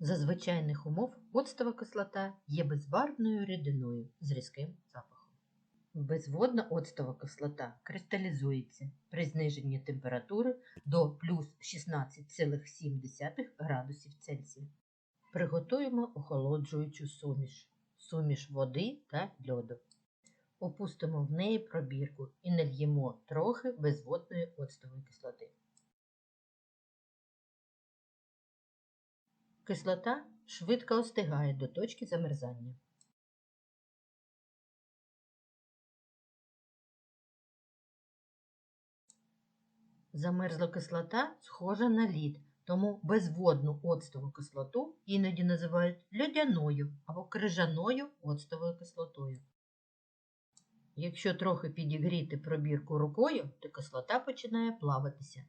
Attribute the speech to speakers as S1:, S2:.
S1: За звичайних умов оцтова кислота є безбарвною рідиною з різким запахом. Безводна оцтова кислота кристалізується при зниженні температури до плюс 16,7 градусів Цельсія. Приготуємо охолоджуючу суміш, суміш води та льоду. Опустимо в неї пробірку і нальємо трохи безводної оцтової кислоти. Кислота швидко остигає до точки замерзання. Замерзла кислота схожа на лід, тому безводну оцтову кислоту іноді називають льодяною або крижаною оцтовою кислотою. Якщо трохи підігріти пробірку рукою, то кислота починає плаватися